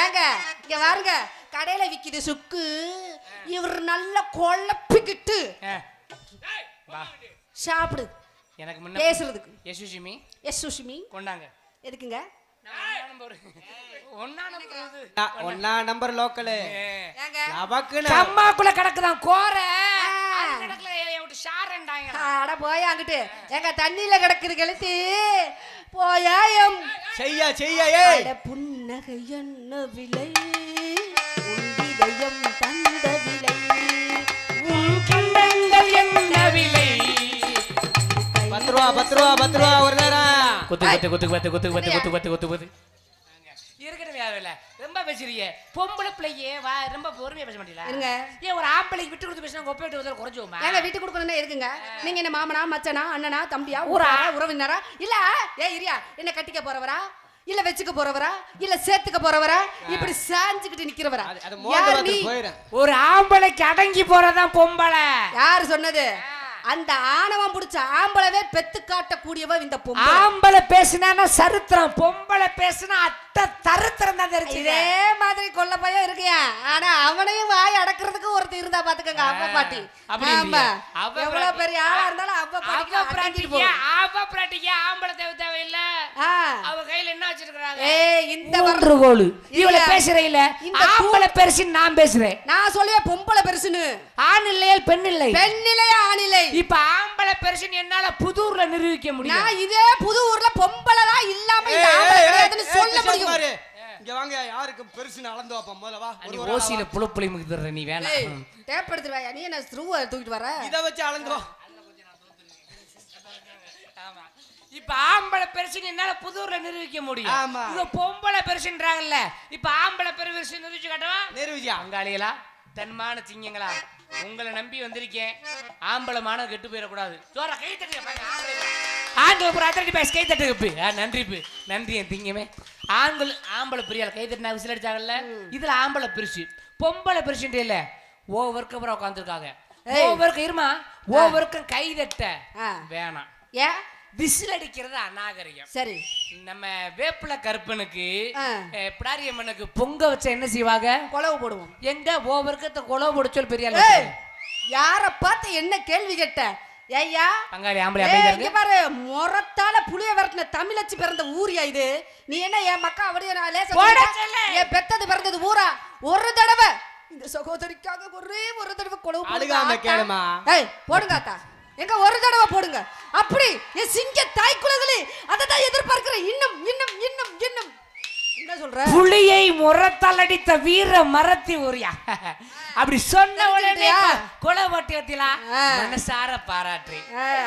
ஏங்க இங்க பாருங்க கடையில விக்குது சுக்கு. இவர் நல்லா குழப்பிக்கிட்டு சாப்பிடு. எனக்கு முன்ன பேசுறதுக்கு. யசுஷிமி எஸ் சுஷ்மி கொண்டாங்க. எதுக்குங்க? ஒன்னா நம்பர் லோக்கலு. ஏங்க. நமக்குன்னு கம்மாக்குள்ள கிடக்குதான் கோர. அட போய் அங்கிட்டு. எங்க தண்ணியில கிடக்குது கழுத்து போயா எம். செய்ய செய்ய அட புன்னகை என்ன விலை? இதயம் தந்த விலை. உன் கண்டங்கள் என்ன விலை? பத்து ரூபா பத்து ரூபா பத்து ரூபா ஒரு நேரம். குத்து குத்து குத்து குத்து குத்து குத்து குத்து குத்து குத்து. தேவையில்ல. ரொம்ப பேசுறீங்க. பொம்பளை பிள்ளையே வா ரொம்ப பொறுமையா பேச மாட்டீங்களா? இருங்க. ஏன் ஒரு ஆம்பளைக்கு விட்டு கொடுத்து பேசினா கொப்பை விட்டு வந்து குறைஞ்சுவோமா? ஏங்க வீட்டுக்கு கொடுக்கணும்னா எதுக்குங்க? நீங்க என்ன மாமனா மச்சனா அண்ணனா தம்பியா ஊரா? உறவினரா? இல்ல ஏ இரியா என்ன கட்டிக்க போறவரா? இல்ல வச்சுக்க போறவரா? இல்ல சேர்த்துக்க போறவரா? இப்படி சாஞ்சுக்கிட்டு நிக்கிறவரா? ஒரு ஆம்பளைக்கு அடங்கி போறதான் பொம்பளை? யாரு சொன்னது? அந்த ஆணவம் புடிச்ச ஆம்பளவே பெத்து காட்டக்கூடியவ இந்த பொம்பளை. ஆம்பளை பேசினா சரித்திரம். பொம்பளை பேசினா அத்தை தருத்திரம் தான் தெரிஞ்சு இதே மாதிரி கொல்ல பையன் இருக்கியா? ஆனா அவனையும் வாய் அடக்குறதுக்கு ஒருத்தர் இருந்தா பாத்துக்கங்க அவ்வ பாட்டி. ஆமா. இல்லையா? அவ எவ்வளவு. பெரிய ஆளா இருந்தாலும் அவ பாட்டி அடங்கிட்டு பிராட்டிக்கா அவ பிராட்டிக்கா ஆம்பளை தேவை தேவையில்ல. அவ கையில என்ன வச்சிருக்காங்க ஏய் இந்த வர- ஊன்றுகோல் இவள இல்ல. பேசுற இல்ல. இந்த கூ- ஆம்பளை பெருசுன்னு நான் பேசுறேன். நான் சொல்லுவேன் பொம்பளை பெருசுன்னு. ஆண் இல்லையல் பெண் இல்லை? பெண்ணிலை ஆணிலை இப்ப ஆம்பளை பெருசுன்னு என்னால புதூர்ல நிரூபிக்க முடியும். நான் இதே புது ஊர்ல பொம்பளை தான் இல்லாம சொல்ல கிருஷ்ணா முடியும் குமாரு, இங்க வாங்க யாருக்கு பெருசுன்னு அளந்து வைப்போம். முதல்ல வா. நீ ஒரு ஒரு ஓசியில ஆளா புழு புளி முகிற நீ ஏய் வேணாம் டேப் எடுத்துருவாயா நீ என்ன ஸ்க்ரூவை தூக்கிட்டு வர? வா. இத வச்சு அளந்து வா. ஆமா. இப்ப ஆம்பளை பெருசுன்னு என்னால புதூர்ல நிரூபிக்க முடியும். ஆமா. இங்க பொம்பளை பெருசுன்றாங்கல்ல. இப்ப ஆம்பளை பெருசு நிரூபிச்சு காட்டவா? நிரூபிச்சியா? அங்காளிகளா? தன்மான திங்கங்களா உங்களை நம்பி வந்திருக்கேன். ஆம்பளை மானம் கெட்டு போயிடக்கூடாது. சோற கை தட்டுங்க. ஆண்கள் ஒரு அத்தனை பேச கை தட்டுக்கு ஆ நன்றி நன்றி என் திங்கமே. ஆண்கள் ஆம்பளை பிரியால கை தட்டினா விசில் அடிச்சாங்கல்ல? இதுல ஆம்பளை பெருசு பொம்பளை பெருசுன்றே இல்ல. ஓவருக்கு அப்புறம் உட்காந்துருக்காங்க. ஓவருக்கு இருமா? ஓவருக்கும் கை தட்ட. வேணாம். ஏன் விசில் அடிக்கிறது அநாகரிகம். சரி. நம்ம வேப்பில கருப்பனுக்கு ஆ. அஹ், பிடாரியம்மனுக்கு பொங்க வச்ச என்ன செய்வாங்க? கொலவு போடுவோம். எங்க? ஓவருக்கு குளவு முடிச்சல் பெரிய ஆளு ஏய்! வச்சிரு. யார பார்த்து என்ன கேள்வி கேட்ட? ஐயா. பங்காளி ஆம்பளை இருக்கு. பாரு. முறத்தால புளிய விரட்டின தமிழச்சி பிறந்த ஊரியா இது? நீ என்ன என் மக்கா அப்படியே நான். என் பெத்தது பிறந்தது ஊரா? ஒரு தடவை. இந்த சகோதரிக்காக ஒரே ஒரு தடவை போடுங்க அழுகாம ஆத்தா. கேளுமா. ஏய் போடுங்க அத்தா எங்க ஒரு தடவை போடுங்க. அப்படி என் சிங்க தாய் குலகளே அதை தான் எதிர்பார்க்கிறேன் இன்னும் இன்னும் இன்னும் இன்னும். என்ன சொல்ற? புலியை அடித்த வீர மரத்தி உரியா அப்படி சொன்ன உடனே தெரிஞ்சுக்கிட்டியா? கொலை ஓட்டி வத்திலா ஆ. மனசார பாராட்டு.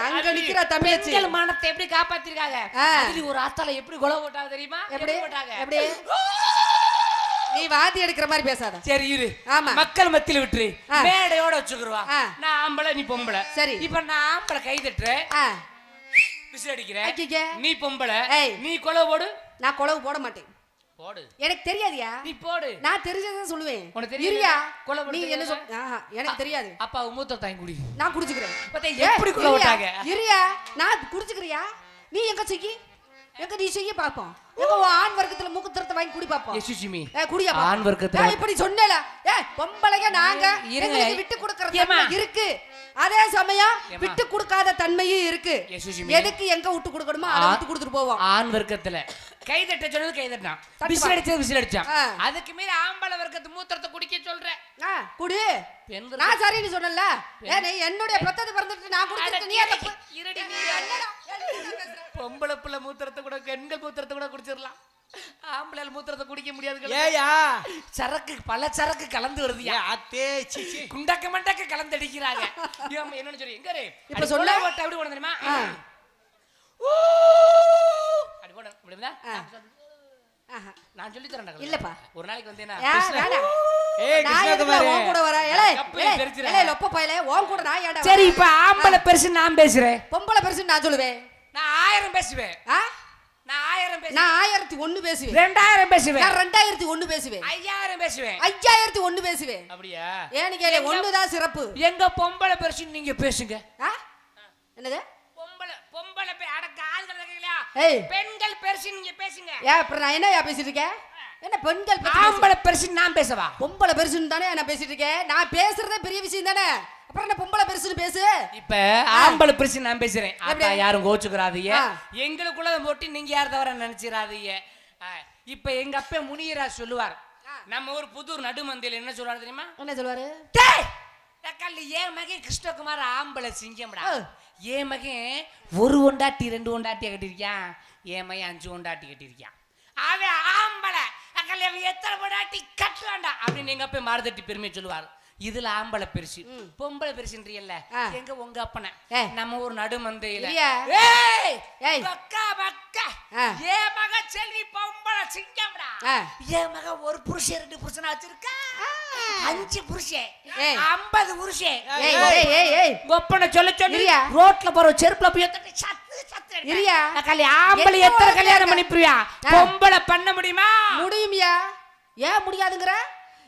அங்க நிக்கிற தமிழச்சி மானத்தை எப்படி காப்பாத்திருக்காங்க. அதுல ஒரு ஆத்தால எப்படி கொலை ஓட்டாங்க தெரியுமா? எப்படி ஓட்டாங்க? எப்படி? நீ வாந்தி எடுக்கிற மாதிரி பேசாத. சரி இரு. ஆமா. மக்கள் மத்தியில விட்டுரு. மேடையோட வச்சுக்கிருவா. ஆ. நான் ஆம்பளை நீ பொம்பளை. சரி. இப்ப நான் ஆம்பளை கை தட்டுறேன் விசில் அடிக்கிறேன். நீ பொம்பளை. நீ கொலை போடு நான் கொலவு போட மாட்டேன். போடு. எனக்கு தெரியாதியா? நீ போடு. நான் தெரிஞ்சதை சொல்லுவேன். உனக்கு? இருயா கொலை நீ என்ன சொல் ஆஹா, எனக்கு தெரியாது. அப்பா மூத்த தாய் குடி. நான் குடிச்சுக்கிறேன். பார்த்தா ஏய், எப்படி கொலை இருயா, விட்டாங்க? இருயா நான் குடிச்சுக்கிறியா? நீ எங்க செய்யி? எங்க நீ செய்ய பாப்போம் எங்க ஆண் வர்க்கத்துல மூக்கு திறத்த வாங்கி குடி பாப்போம் ஏ குடியா. ஆண் வர்க்கத்துல இப்படி சொன்னேல. ஏ பொம்பளைங்க நாங்க இருங்க. விட்டு கொடுக்கற ஏம்மா? தன்மை இருக்கு. அதே சமயம்? விட்டு கொடுக்காத தன்மையும் இருக்கு. எதுக்கு எங்க விட்டு கொடுக்கணுமோ அதை விட்டு கொடுத்துட்டு போவோம் ஆண் வர்க்கத்துல கை தட்ட சொன்னது கை தட்டுப்பா. விசில் அடிச்சது விசில் அடிச்சான். அதுக்கு மீறி ஆம்பளை வர்க்கத்து மூத்திரத்தை குடிக்க சொல்ற ஆ, குடி நான் சரின்னு சொன்னல ஏ நீ என்னுடைய பெத்தது பிறந்துட்டு நான் குடிச்சிட்டு நீ பேசுற? பொம்பளை புள்ள மூத்திரத்தை கூட பெண்கள் மூத்திரத்தை கூட குடிச்சிடலாம் ஆம்பளை மூத்திரத்தை குடிக்க முடியாது ஏயா? சரக்கு பல சரக்கு கலந்து வருது அத்தே குண்டக்க மண்டக்க கலந்து அடிக்கிறாங்க என்னன்னு சொல்லி எங்க இப்ப சொல்ல. மாட்டேன் அப்படி உடனே தெரியுமா? அப்படி போட முடியுமா நான் சொல்லி. தரேன் இல்லப்பா. ஒரு இப்ப ஆம்பளை பெருசு நான் பேசுறேன். பொம்பளை பெருசு நான் சொல்லுவேன். நான் ஆயிரம் பேசுவேன். நான் ஆயிரத்தி ஒண்ணு பேசுவேன். ரெண்டாயிரம் பேசுவேன். நான் ரெண்டாயிரத்தி ஒண்ணு பேசுவேன். ஐயாயிரம் பேசுவேன். ஐயாயிரத்தி ஒண்ணு பேசுவேன். அப்படியா? ஏன்னு கேளு ஒண்ணுதான் சிறப்பு? எங்க பொம்பளை பெருசு நீங்க பேசுங்க? என்னது? பொம்பளை பொம்பளை இருக்கீங்களா ஏய். பெண்கள் பெருசு நீங்க பேசுங்க. ஏன் அப்புறம் நான் என்ன பேசிட்டு இருக்கேன்? என்ன பெண்கள் ஆம்பளை பெருசு நான் பேசவா? பொம்பளை பெருசுன்னு தானே நான் பேசிட்டு இருக்கேன். நான் பேசுறதே பெரிய விஷயம் தானே. அப்புறம் என்ன பொம்பளை பெருசுன்னு பேசு. இப்ப ஆம்பளை பெருசு நான் பேசுறேன். அப்ப எப்படி? யாரும் கோச்சுக்கிறாதீங்க. எங்களுக்குள்ள போட்டு நீங்க யார் தவிர நினைச்சிடாதீங்க இப்ப எங்க அப்பா முனியரா சொல்லுவார். நம்ம ஊர் புதூர் நடுமந்தையில் என்ன சொல்றாரு தெரியுமா? என்ன சொல்லுவாரு? தக்காளி என் மகன் கிருஷ்ணகுமார் ஆம்பளை சிங்கம்டா. என் மகன் ஒரு ஒண்டாட்டி ரெண்டு ஒண்டாட்டிய கட்டிருக்கான் என் மகன் அஞ்சு ஒண்டாட்டி கட்டிருக்கான் அவன் ஆம்பளை. அக்கல்ல எத்தனை பொண்டாட்டி கட்டலாண்டா? அப்படின்னு எங்க போய் மாறுதட்டி பெருமையை சொல்லுவார். இதுல ஆம்பளை பெருசு. பொம்பளை பெருசுன்றீல்ல. எங்க உங்க அப்பனை? ஏ. நம்ம ஒரு நடுமந்தையில. இல்லையா? ஏய்! ஏய். பக்கா பக்கா. ஆ. என் மக செல்வி பொம்பளை சிங்கம்டா. என் மக ஒரு புருஷன் ரெண்டு புருஷனா வச்சிருக்கா? அஞ்சு புருஷன். ஐம்பது புருஷன் ஒப்பனை சொல்ல சொல்லி. இரியா. ரோட்ல போற செருப்புல போய் சத்து சத்து. கல்யாணம் ஆம்பளை எத்தனை கல்யாணம் ஆ. பொம்பளை பண்ண முடியுமா? முடியுமியா. ஏன் முடியாதுங்கிற?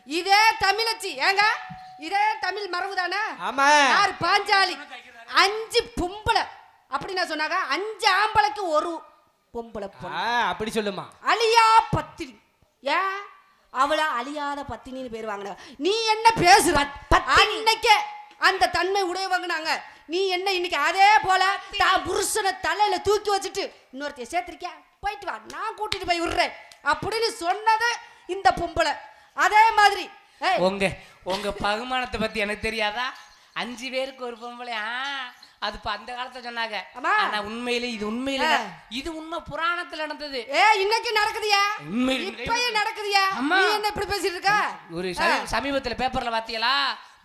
இதே தமிழச்சி. ஏங்க? இதே தமிழ் மரபு தானே ஆமா. யார் பாஞ்சாலி? அஞ்சு பொம்பளை. அப்படி நான் சொன்னாங்க அஞ்சு ஆம்பளைக்கு ஒரு பொம்பளை அப்படி சொல்லுமா. அழியா பத்தினி. ஏன்? அவள அழியாத பத்தினின்னு பேர் வாங்கின நீ என்ன பேசுற? அன்னைக்கே அந்த தன்மை உடையவங்க நாங்க நீ என்ன இன்னைக்கு அதே போல தான் புருஷனை தலையில தூக்கி வச்சுட்டு இன்னொருத்தைய சேர்த்திருக்கியா? போயிட்டு வா நான் கூட்டிட்டு போய் விடுறேன். அப்படின்னு சொன்னது இந்த பொம்பளை. அதே மாதிரி உங்க உங்க பகுமானத்தை பத்தி எனக்கு தெரியாதா? அஞ்சு பேருக்கு ஒரு பொம்பளை ஆ, அது இப்ப அந்த காலத்துல சொன்னாங்க. ஆனா உண்மையிலே இது உண்மையில. இது உண்மை புராணத்துல நடந்தது. ஏ இன்னைக்கு நடக்குதுயா? இப்பயும் நடக்குதுயா. நீ என்ன இப்படி பேசிட்டு இருக்க ஒரு சமீ- சமீபத்துல பேப்பர்ல பாத்தீங்களா?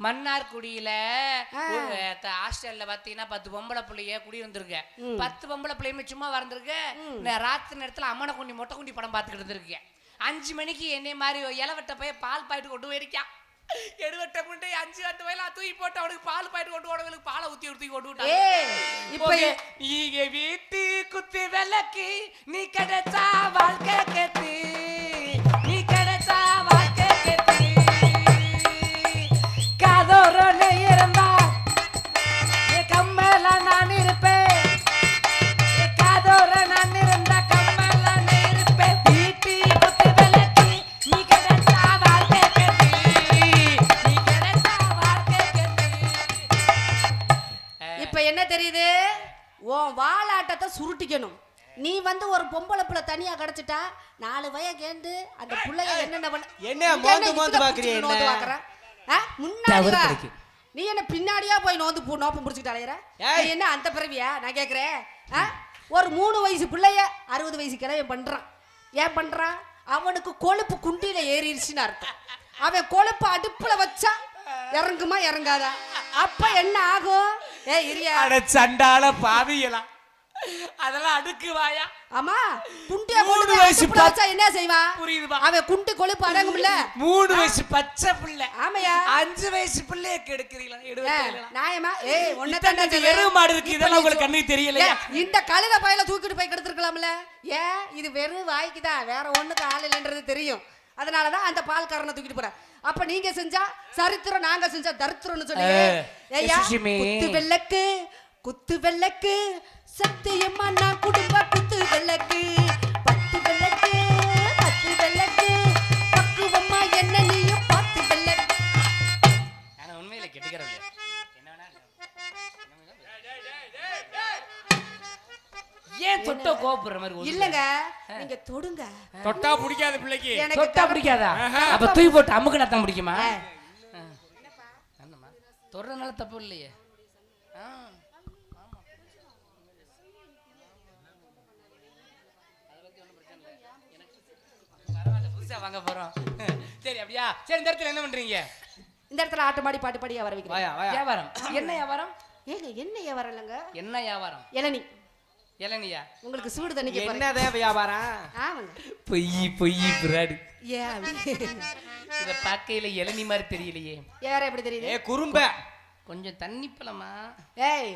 மன்னார்குடியில ஹாஸ்டல்ல பாத்தீங்கன்னா பத்து பொம்பளை பிள்ளைய குடி வந்திருக்கு பத்து பொம்பளை பிள்ளையுமே சும்மா வந்திருக்கு நான் ராத்திரி நேரத்துல அம்மனை குண்டி மொட்டை குண்டி படம் பார்த்துக்கிட்டு இருந்திருக்கேன். அஞ்சு மணிக்கு என்னை மாதிரி இலவட்ட போய் பால் பாயிட்டு கொண்டு போயிருக்கான். எடுவட்ட முண்டை அஞ்சு வட்ட வயல தூக்கி போட்டு அவனுக்கு பால் பாயிட்டு கொண்டு போனவங்களுக்கு பாலை ஊத்தி ஊத்தி கொண்டு ஏய் இப்ப இப்ப நீங்க வீட்டு குத்து விளக்கு நீ கிடைச்சா வாழ்க்கை கெத்து. தெரியுது உன் வாலாட்டத்தை சுருட்டிக்கணும் நீ வந்து ஒரு பொம்பளை புள்ள தனியா கிடைச்சிட்டா நாலு வய கேண்டு அந்த புள்ளைய என்னென்ன பண்ண என்ன மோந்து மோந்து புடிச்சிட்டு? நோந்து பாக்குற? முன்னாடி வா. நீ என்ன பின்னாடியா போய் நோந்து பூ நோப்பம் முடிச்சுட்டு அலையிற. நீ என்ன அந்த பிறவியா நான் கேக்குறேன் ஆ? ஒரு மூணு வயசு பிள்ளைய அறுபது வயசு கிழவன் பண்றான் ஏன் பண்றான் அவனுக்கு கொழுப்பு குண்டியில ஏறிடுச்சுன்னு அர்த்தம் அவன் கொழுப்பு அடுப்புல வச்சா இறங்குமா இறங்காதா? அப்ப என்ன ஆகும்? ஏ இரியா. அட சண்டால பாவியலா அதெல்லாம் அடுக்கு வாயா. ஆமா குண்டிய மூணு வயசு வச்சா என்ன செய்வான் புரியுதுப்பா அவன் குண்டு கொழுப்பு அடங்கும்ல. மூணு வயசு பச்சை பிள்ளை. ஆமையா? அஞ்சு வயசு பிள்ளைய கெடுக்கிறீங்களா? நியாயமா? ஏய் ஒன்ன இத்தனை எருவு மாடு இருக்கு இதெல்லாம் உங்களுக்கு கண்ணுக்கு தெரியலையா? இந்த கழுத பையில தூக்கிட்டு போய் கெடுத்துருக்கலாம்ல. ஏன் இது வெறும் வாய்க்கு தான் வேற ஒண்ணுக்கு ஆள் இல்லைன்றது தெரியும். அதனாலதான் அந்த பால்காரனை தூக்கிட்டு போறேன். அப்ப நீங்க செஞ்சா சரித்திரம் நாங்க செஞ்சா தரித்திரம்னு சொல்லி. குத்து வெள்ளக்கு குத்து வெள்ளக்கு சத்தியமா நான் குடும்ப குத்து வெள்ளக்கு ஏன் தொட்ட கோபுற மாதிரி? இல்லங்க. நீங்க தொடுங்க. தொட்டா பிடிக்காத பிள்ளைக்கு. எனக்கு தொட்டா பிடிக்காதா? அப்ப தூக்கி போட்டு அமுக்கு நத்தம் பிடிக்குமா? தொடுறதுனால தப்பு இல்லையே. வாங்க போறோம். சரி அப்படியா? சரி இந்த இடத்துல என்ன பண்றீங்க? இந்த இடத்துல ஆட்டு மாடி பாட்டு பாடியா வர வைக்கிறேன். வாயா வாயா. வியாபாரம். என்ன வியாபாரம்? ஏங்க என்ன வரலங்க என்ன வியாபாரம்? இளநி. இளநியா உங்களுக்கு சூடு தண்ணிக்க என்னதான் வியாபாரம்? ஆமாங்க பொய் பொய் பிராடு? இத பார்க்கையில இளநி மாதிரி தெரியலையே. வேற எப்படி தெரியுது? ஏ குறும்ப. கொஞ்சம் தண்ணி பழமா. ஏய்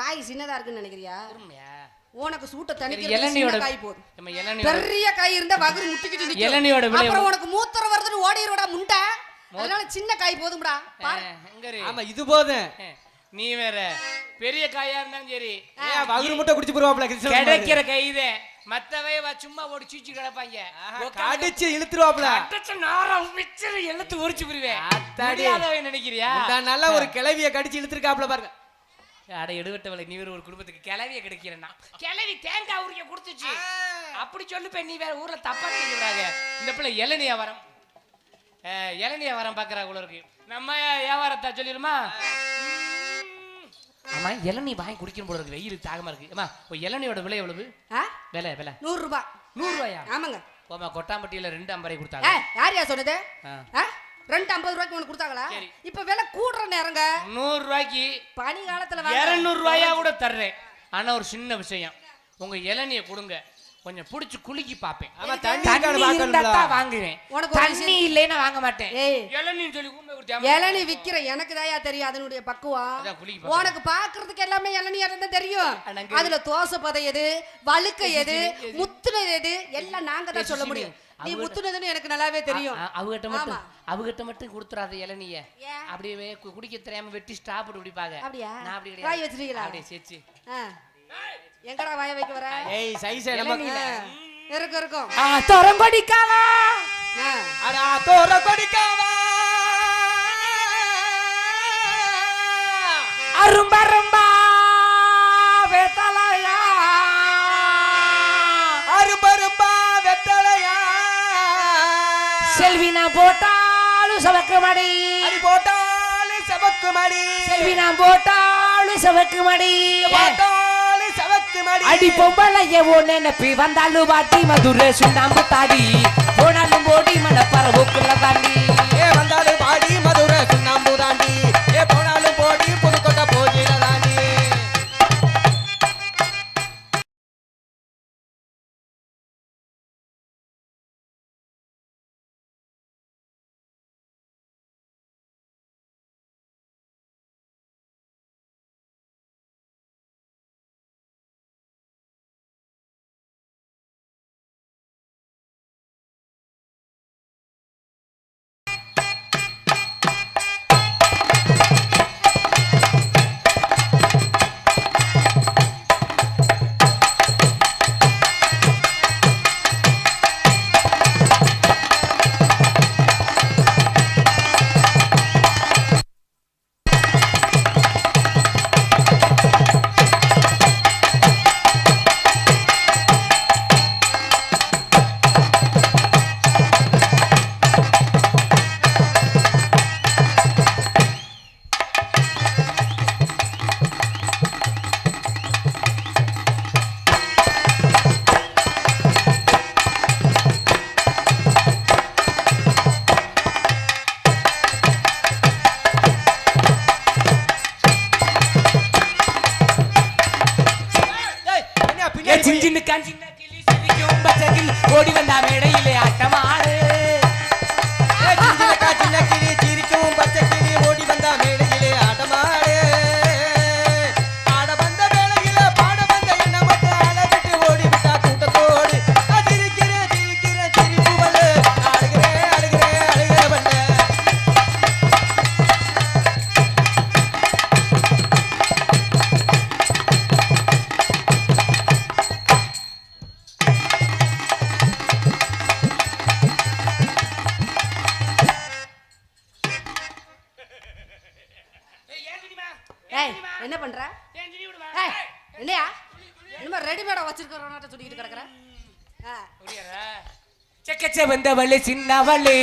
காய் சின்னதா இருக்குன்னு நினைக்கிறியா? பொறுமையா உனக்கு சூட்ட தணிக்கிறது இளநியோட காய் போதும். நம்ம இளநியோட பெரிய காய் இருந்தா வகுறு முட்டிக்கிட்டு நிக்கும். இளநியோட விலை அப்புறம் உனக்கு மூத்திரம் வருதுன்னு ஓடிடுறடா முண்டை. அதனால சின்ன காய் போதும்டா? ஆமா இது போதும். நீ வேற. பெரிய காயா இருந்தாலும் சரி. ஏன் வகுறு முட்டை குடிச்சு போடுவாப்ல கிடைக்கிற கைதே மத்தவை சும்மா ஓடி சீச்சு கிடப்பாங்க. கடிச்சு இழுத்துருவாப்ல அடிச்ச நாரம் மிச்சர் எழுத்து உரிச்சு புரிவேன் நினைக்கிறியா? நல்ல ஒரு கிளவிய கடிச்சு இழுத்துருக்காப்ல பாருங்க. அட எடுவட்டவளை நீ வேற ஒரு குடும்பத்துக்கு கிளவிய கிடைக்கிறேன்னா. கிளவி தேங்காய் உரிக்க கொடுத்துச்சு. அப்படி சொல்லுப்ப நீ வேற ஊர்ல தப்பா நினைக்கிறாங்க. இந்த பிள்ளை இளநியா வரம். இளநியா வரம் பாக்குறா உள்ள இருக்கு. நம்ம வியாபாரத்தை சொல்லிடுமா? ஆமா இளநீ வாங்கி குடிக்கணும் போல இருக்கு. வெயில் தாகமா இருக்கு. அம்மா ஒரு இளநியோட விலை எவ்வளவு? விலை விலை. நூறு ரூபாய் நூறு ரூபாயா ஆமாங்க. போமா கொட்டாம்பட்டியில ரெண்டு ஐம்பரை ஏ கொடுத்தாங்க யார் யா சொன்னது ரெண்டு ஐம்பது ரூபாய்க்கு உனக்கு கொடுத்தாங்களா. இப்ப விலை கூடுற நேரங்க. நூறு ரூபாய்க்கு பனி காலத்துல. இருநூறு ரூபாயா கூட தர்றேன். ஆனா ஒரு சின்ன விஷயம். உங்க இளநிய கொடுங்க. கொஞ்சம் புடிச்சு குலுக்கி பாப்பேன் ஆமா தண்ணி தண்ணி இருக்கான்னு இருந்தா பாக்கணும்ல தான் வாங்குவேன். உனக்கு தண்ணி இல்லைன்னா வாங்க மாட்டேன். சொல்லி இளநீ விக்கிற எனக்கு தாயா தெரியும் அதனுடைய பக்குவம். உனக்கு பாக்குறதுக்கு எல்லாமே இளநீயா இருந்தா தெரியும். அதுல தோசை பதை எது வழுக்க எது முத்துனது எது எல்லாம் நாங்க தான் சொல்ல முடியும். நீ முத்துனதுன்னு எனக்கு நல்லாவே தெரியும். அவகிட்ட மட்டும். அவகிட்ட மட்டும் கொடுத்துறாத இளநிய? அப்படியே குடிக்க தெரியாம வெட்டி ஸ்டாப் குடிப்பாங்க. அப்படியா? நான் அப்படி கிடையாது. அப்படியே ஆ. எங்கடா வாய வைக்க வர ஏய் சைஸ் நம்ம ஆ, இருக்கும் இருக்கும் ஆ. அடா தோர கொடிக்காவா? அரும்பரும்பா வேத்தலையா? அரும்பரும்பா வெத்தலையா? செல்வி நான் போட்டாலும் சவக்கு மடி அடி போட்டாலே சவக்கு மடி செல்வி நான் போட்டாலும் சவக்கு மடி மடி அடி பொம்பளைய ஓ நினைப்பி வந்தாலும் வாட்டி மதுரை சுண்ணாம்பு தாடி. போனாலும் ஓடி மன பரவுக்குள்ள தாண்டி. பேச்ச வந்தவளே சின்னவளே.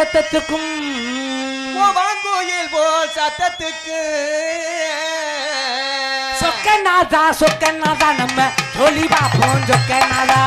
சத்தத்துக்கும் ஓ வாங்கோயில் போல் சத்தத்துக்கு. சொக்கநாதா சொக்கநாதா நம்ம சொல்லி பார்ப்போம் சொக்கநாதா.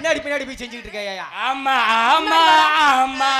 பின்னாடி பின்னாடி போய் செஞ்சுக்கிட்டு இருக்கையா ஆமா ஆமா ஆமா.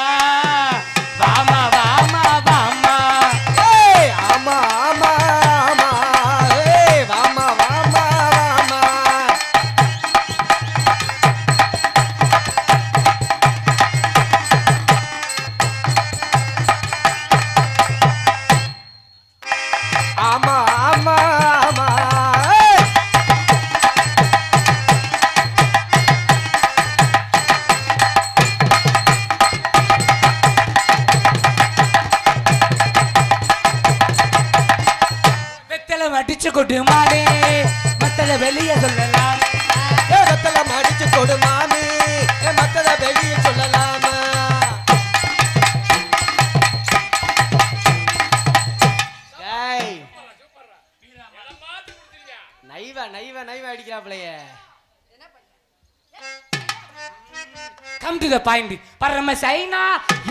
த பாயிண்ட் பரம சைனா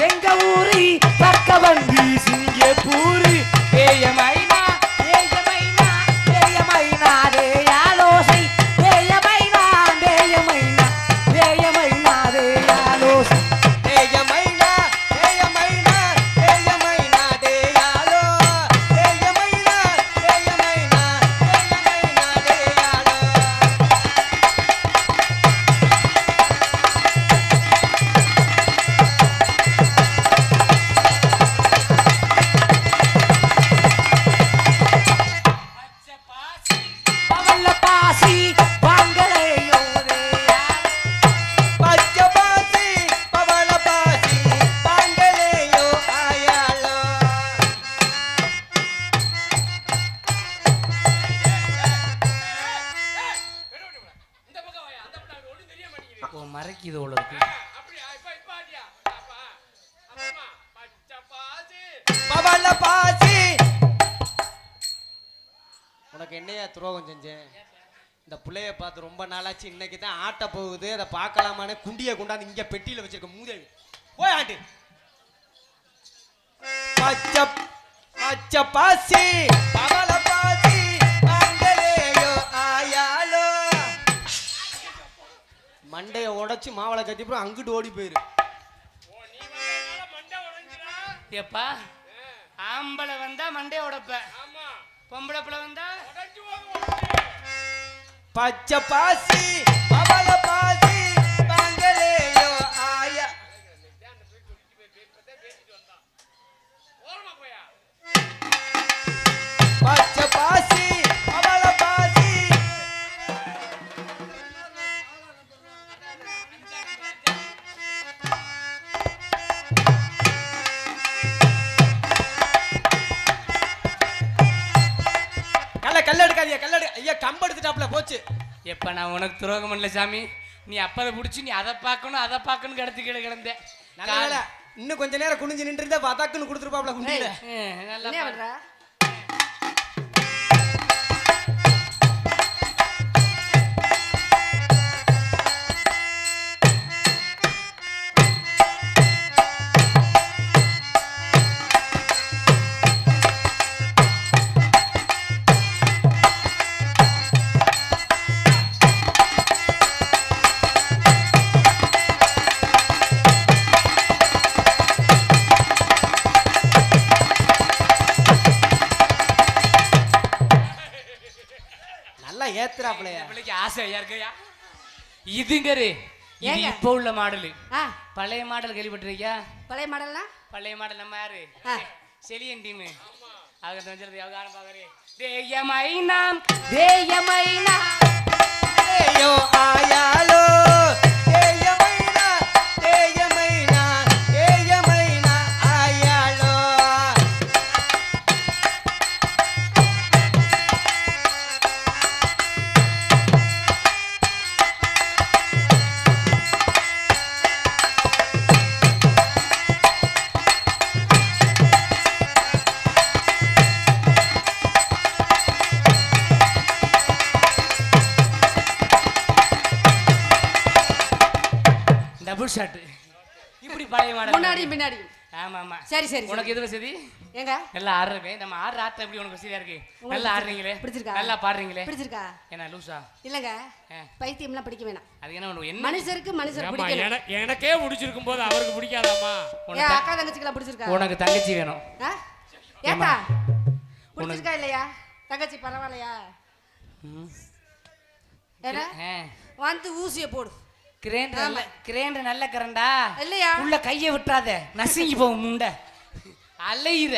எங்க ஊரு? பக்க வண்டி சிங்கப்பூர். ஏ மைனா ரொம்ப நாளாச்சு. இன்னைக்கு தான் ஆட்ட போகுது. அதை பார்க்கலாமான்னு குண்டியை கொண்டாந்து இங்க பெட்டியில வச்சிருக்க மூதேவி. போய் ஆட்டு. பச்சை பச்சை பாசி பவள பாசி மண்டலேயோ ஆயாலோ மண்டைய உடைச்சு மாவளை கட்டிப்புறம் அங்கிட்டு ஓடி போயிரு. எப்பா? ஆம்பளை வந்தா மண்டே உடைப்ப. பொம்பளை பிள்ளை வந்தா பச்சை பாசி பவள பாசி பங்களே கம்பு போச்சு எப்ப நான் உனக்கு துரோகம் பண்ணல சாமி நீ அப்பதை பிடிச்சி நீ அதை பார்க்கணும் அதை பார்க்கணும் கிடத்து கிட கிடந்தேன் நல்ல வேளை. இன்னும் கொஞ்ச நேரம் குனிஞ்சு நின்று இருந்தா பதாக்குன்னு கொடுத்துருப்பாப்ல குண்டியில நல்லா. பண்ற ஏத்துறாப்லையா பிள்ளைக்கு ஆசை இருக்கையா? இதுங்கரு ஏங்க? இப்போ உள்ள மாடல். பழைய மாடல் கேள்விப்பட்டிருக்கியா? பழைய மாடல்னா பழைய மாடல் நம்ம யாரு? செலியன் டீம். அவங்க தெரிஞ்சது அவங்க ஆரம்ப நாம். தேயமைனா தேயமைனா தேயோ ஆயாலோ. ஷாட் இப்படி பழைய மாடல் முன்னாடி பின்னாடி ஆமா ஆமா சரி சரி. உனக்கு எது வசதி? ஏங்க நல்லா ஆடுறவே நம்ம ஆடுற ஆட்டம் எப்படி உனக்கு வசதியா இருக்கு? நல்லா ஆடுறீங்களே. பிடிச்சிருக்கா? நல்லா பாடுறீங்களே. பிடிச்சிருக்கா? என்ன லூசா. இல்லங்க. பைத்தியம்லாம் பிடிக்க வேணாம். அது என்ன என்ன? மனுஷருக்கு மனுஷர் என- எனக்கே பிடிச்சிருக்கும் போது அவருக்கு பிடிக்காதாம்மா? ஏன் உனக்கு அக்கா தங்கச்சிக்கெல்லாம் பிடிச்சிருக்கா? உனக்கு தங்கச்சி வேணும்? ஏத்தா பிடிச்சிருக்கா இல்லையா? தங்கச்சி பரவாயில்லையா? ஏன்னா ஆ. வந்து ஊசிய போடு. கிரேண்டர் நல்ல கிரேண்டர் நல்ல கரண்டா? இல்லையா? உள்ள கைய விட்டுறாத. நசுங்கி போகும் முண்டை. அலையிற.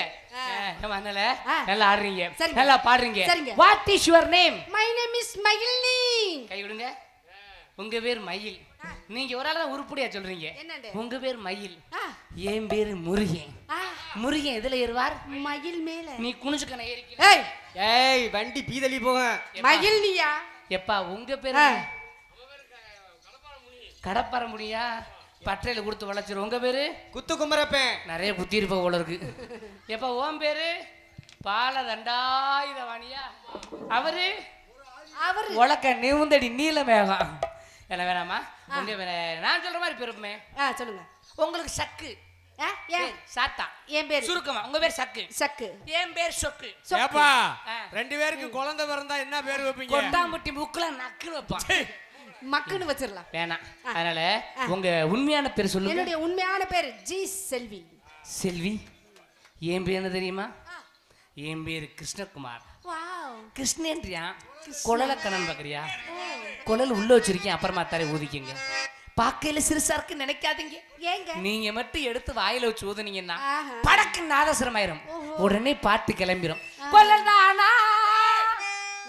அதனால ஆ. நல்லா ஆடுறீங்க. நல்லா பாடுறீங்க. What is your name my name is Magizhni கை விடுங்க. உங்க பேர் மயில். நீங்க ஒரு ஆள் உருப்படியா சொல்றீங்க? உங்க பேர் மயில். என் பேரு முருகன். முருகன் எதுல ஏறுவார்? மகிழ் மேல. நீ குனிச்சுக்கன ஏறிக்கல ஏய். ஏய் வண்டி பீதலி போகும் மகிழ்னியா எப்பா உங்க பேர்? கடப்பார முடியா பட்டையில கொடுத்து வளைச்சிரு உங்க பேரு? குத்து குமரப்பேன். நிறைய குத்தி இருப்ப போல இருக்கு. எப்ப ஓம் பேரு? பால தண்டாயுதவாணியா அவரு? அவர். உலக்க நிவுந்தடி நீல மேகம். என்ன வேணாமா நான் சொல்ற மாதிரி பெருமை ஆ சொல்லுங்க. உங்களுக்கு சக்கு. சாத்தா. என் பேர். சுருக்கமா உங்க பேர் சக்கு. சக்கு. என் பேர் சொக்கு. ஏப்பா. ரெண்டு பேருக்கு குழந்தை பிறந்தா என்ன பேர் வைப்பீங்க? கொட்டாம்பட்டி முக்குல நக்கு வைப்பான் மக்குன்னு வச்சிடலாம் வேணாம். அதனால உங்க உண்மையான பேர் சொல்லுங்க. என்னுடைய உண்மையான பேர் ஜி செல்வி. செல்வி? என் பேர் என்ன தெரியுமா? என் பேர் கிருஷ்ணகுமார். கிருஷ்ணேன்றியா குழல கண்ணன் பாக்குறியா? குழல் உள்ள வச்சிருக்கேன் அப்புறமா தரை ஊதிக்கங்க. பாக்கையில சிறுசா இருக்கு நினைக்காதீங்க. ஏங்க? நீங்க மட்டும் எடுத்து வாயில வச்சு ஊதுனீங்கன்னா. படக்கு நாதஸ்வரம் ஆயிரும் உடனே பாட்டு கிளம்பிரும். கொல்லதானா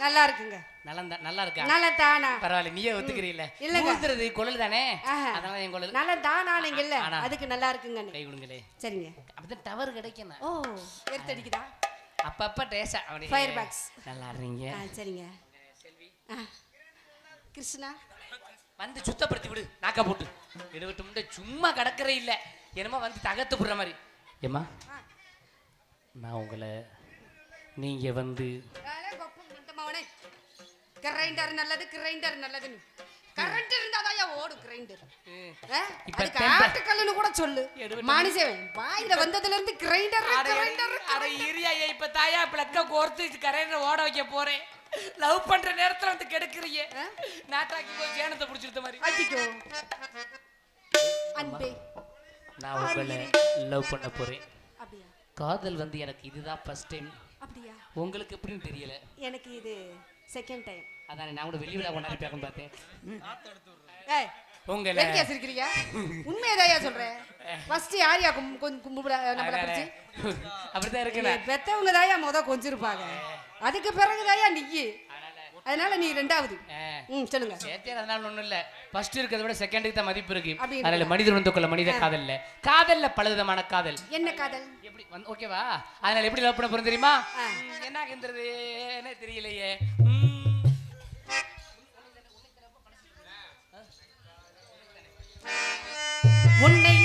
நல்லா இருக்குங்க நல்லா நல்லா இருக்கா நல்லா தானா பரவாயில்ல நீயே ஒத்துக்கிறீல்ல. இல்லைங்க. ஊதுறது குழல் தானே. அதனால என் குழல் நல்லா தானானீங்கல்ல ஆனா. அதுக்கு நல்லா இருக்குங்க கை கொடுங்களே. சரிங்க. அப்படிதான் டவர் கிடைக்கணும் ஓ எடுத்தடிக்குதா? அப்பப்ப டேசா அப்படி. Firebox. நல்லா இருறீங்க. ஆ சரிங்க. ஆ. கிருஷ்ணா? வந்து சுத்தப்படுத்தி விடு நாக்கா போட்டு. எடுவிட்டு சும்மா கிடக்கற இல்ல. என்னமோ வந்து தகத்து போடுற மாதிரி. ஏம்மா? நான் உங்களை நீங்க வந்து கிரைண்டர் நல்லது கிரைண்டர் நல்லதுன்னு கரண்ட் இருந்தாதான் ஓடும் கிரைண்டர் அதுக்கு ஆட்டுக்கல்லுன்னு கூட சொல்லு. மனுஷன் வாயில வந்ததுல இருந்து கிரைண்டர் கிரைண்டர் அட, இரியா, இப்ப தாயா பிளக்க கோர்த்து கரையில ஓட வைக்க போறேன். லவ் பண்ற நேரத்துல வந்து கெடுக்குறீங்க. நாட்டாக்கி போய் சேனத்தை புடிச்சிருந்த மாதிரி. அடிக்கோ. அன்பே. நான் உங்களை லவ் பண்ண போறேன். காதல் வந்து எனக்கு இதுதான் ஃபர்ஸ்ட் டைம் உங்களுக்கு எப்படின்னு தெரியல. எனக்கு இது செகண்ட் டைம் அதானே நான் கூட வெளி விழா கொண்டாடி பேக்கம் பார்த்தேன். ஏய் உங்களை எதுக்கியா சிரிக்கிறீங்க? உண்மையதையா சொல்றேன் ஃபர்ஸ்ட் யாரையா கும் கொஞ்சம் கும்பிட நம்மள பிடிச்சி? அப்படிதான் இருக்குண்ணே. பெத்தவங்க தாயா முத கொஞ்சிருப்பாங்க. அதுக்கு பிறகு தாயா நீ அதனால நீ ரெண்டாவது. ம் சொல்லுங்க. ஏத்தே அதனால ஒண்ணும் இல்ல. ஃபர்ஸ்ட் இருக்கிறத விட செகண்டுக்கு தான் மதிப்பு இருக்கு. அதனால மனிதர் வந்து கொள்ள மனித காதல்ல. காதல்ல பலவிதமான காதல். என்ன காதல்? எப்படி ஓகேவா அதனால எப்படி லவ் பண்ண போறோம் தெரியுமா? என்ன ஆகுன்றது? என்ன தெரியலையே. உன்னை